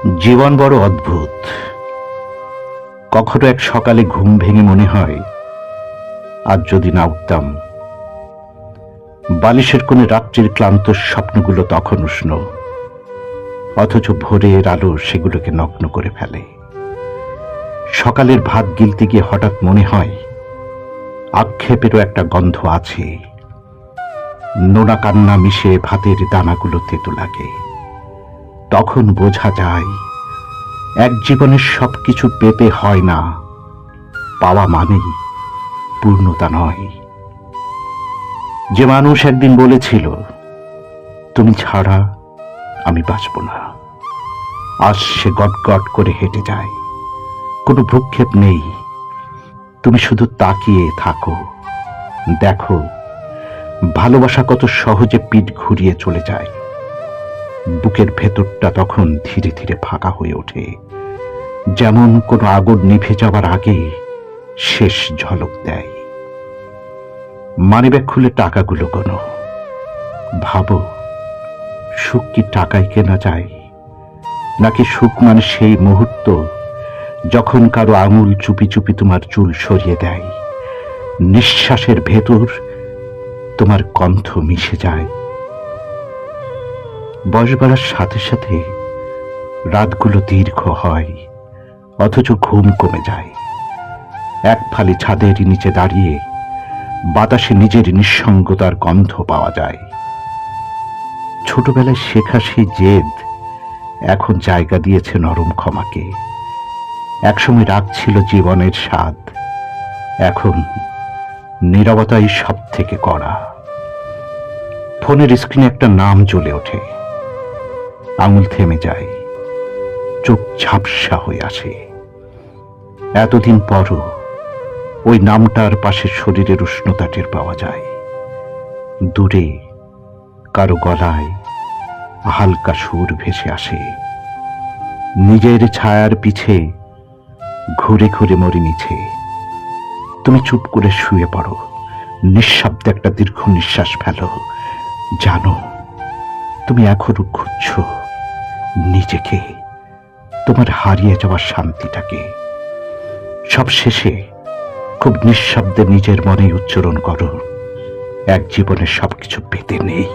জীবন বড় অদ্ভুত। কখনো এক সকালে ঘুম ভেঙে মনে হয়, আজ যদি না উঠতাম। বালিশের কোণে রাত্রির ক্লান্ত স্বপ্নগুলো তখন উষ্ণ, অথচ ভোরের আলো সেগুলোকে নগ্ন করে ফেলে। সকালের ভাত গিলতে গিয়ে হঠাৎ মনে হয়, আক্ষেপেরও একটা গন্ধ আছে। নোনা কান্না মিশে ভাতের দানাগুলো তেতো লাগে। তখন বোঝা যায়, এক জীবনের সবকিছু পেতে হয় না, পাওয়া মানেই পূর্ণতা নয়। যে মানুষ একদিন বলেছিল, তুমি ছাড়া আমি বাঁচব না। আজ সে গট করে হেঁটে যায়। কোনো ভ্রুক্ষেপ নেই। তুমি শুধু তাকিয়ে থাকো। দেখো, ভালোবাসা কত সহজে পিঠ ঘুরিয়ে চলে যায়। বুকের ভেতরটা তখন ধীরে ধীরে ফাঁকা হয়ে ওঠে। যেমন কোনো আগুন নিভে যাওয়ার আগে শেষ ঝলক দেয়। মানিব্যাগ খুলে টাকাগুলো কোনো ভাবো, সুখ কি টাকায় কেনা যায়? নাকি সুখ মানে সেই মুহূর্ত যখন কারও আঙুল চুপি চুপি তোমার চুল সরিয়ে দেয়? নিঃশ্বাসের ভেতর তোমার কণ্ঠ মিশে যায়। বয়স বাড়ার সাথে সাথে রাতগুলো দীর্ঘ হয়, অথচ ঘুম কমে যায়। এক ফালি ছাদের নিচে দাঁড়িয়ে বাতাসে নিজের নিঃসঙ্গতার গন্ধ পাওয়া যায়। ছোটবেলায় শেখা সেই জেদ এখন জায়গা দিয়েছে নরম ক্ষমাকে। একসময় রাগ ছিল জীবনের স্বাদ, এখন নীরবতাই সব থেকে কড়া। ফোনের স্ক্রিনে একটা নাম জ্বলে ওঠে। আঙুল থেমে যায়। চোখ ঝাপসা হয়ে আসে। এতদিন পরও ওই নামটার পাশে শরীরের উষ্ণতা টের পাওয়া যায়। দূরে কারও গলায় হালকা সুর ভেসে আসে। নিজের ছায়ার পিছে ঘুরে ঘুরে মরি নিছে তুমি চুপ করে শুয়ে পড়ো। নিঃশব্দে একটা দীর্ঘ নিঃশ্বাস ফেলো। জানো, তুমি এখনও খুঁজছো। নিজেকে, তোমার হারিয়ে যাওয়ার শান্তিটাকে। সব শেষে খুব নিঃশব্দে নিজের মনে উচ্চারণ করো, এক জীবনে সবকিছু পেতে নেই।